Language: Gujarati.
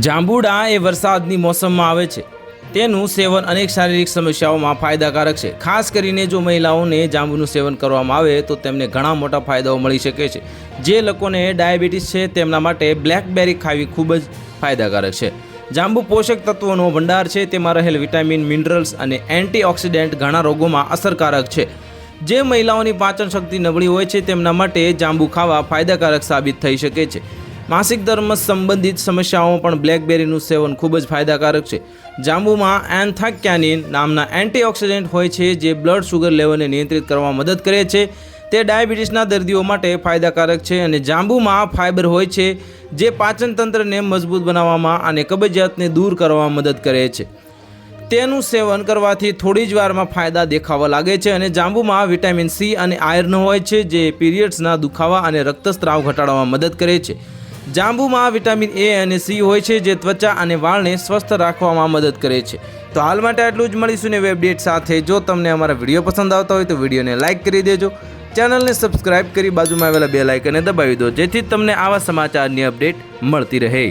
જાંબુડા એ વરસાદની મોસમમાં આવે છે. તેનું સેવન અનેક શારીરિક સમસ્યાઓમાં ફાયદાકારક છે. ખાસ કરીને જો મહિલાઓને જાંબુનું સેવન કરવામાં આવે તો તેમને ઘણા મોટા ફાયદાઓ મળી શકે છે. જે લોકોને ડાયાબિટીસ છે તેમના માટે બ્લેકબેરી ખાવી ખૂબ જ ફાયદાકારક છે. જાંબુ પોષક તત્વોનો ભંડાર છે. તેમાં રહેલ વિટામિન, મિનરલ્સ અને એન્ટીઓક્સિડન્ટ ઘણા રોગોમાં અસરકારક છે. જે મહિલાઓની પાચન શક્તિ નબળી હોય છે તેમના માટે જાંબુ ખાવા ફાયદાકારક સાબિત થઈ શકે છે. માસિક ધર્મ સંબંધિત સમસ્યાઓમાં પણ બ્લેકબેરીનું સેવન ખૂબ જ ફાયદાકારક છે. જાંબુમાં એન્થાક્યાનિન નામના એન્ટીઓક્સિડન્ટ હોય છે જે બ્લડ શુગર લેવલને નિયંત્રિત કરવામાં મદદ કરે છે. તે ડાયાબિટીસના દર્દીઓ માટે ફાયદાકારક છે અને જાંબુમાં ફાઇબર હોય છે જે પાચનતંત્રને મજબૂત બનાવવામાં અને કબજિયાતને દૂર કરવામાં મદદ કરે છે. તેનું સેવન કરવાથી થોડી જ વારમાં ફાયદા દેખાવા લાગે છે અને જાંબુમાં વિટામિન સી અને આયર્ન હોય છે જે પીરિયડ્સના દુખાવા અને રક્તસ્રાવ ઘટાડવામાં મદદ કરે છે. જાંબુમાં વિટામિન એ અને સી હોય છે, જે ત્વચા અને વાળને સ્વસ્થ રાખવામાં મદદ કરે છે. તો હાલ માટે આટલું જ. મળીશું ને વેબડેટ સાથે. જો તમને અમારા વીડિયો પસંદ આવતા હોય તો વિડીયોને લાઇક કરી દેજો. ચેનલને સબસ્ક્રાઇબ કરી બાજુમાં આવેલા બે લાઇકને દબાવી દો, જેથી તમને આવા સમાચારની અપડેટ મળતી રહે.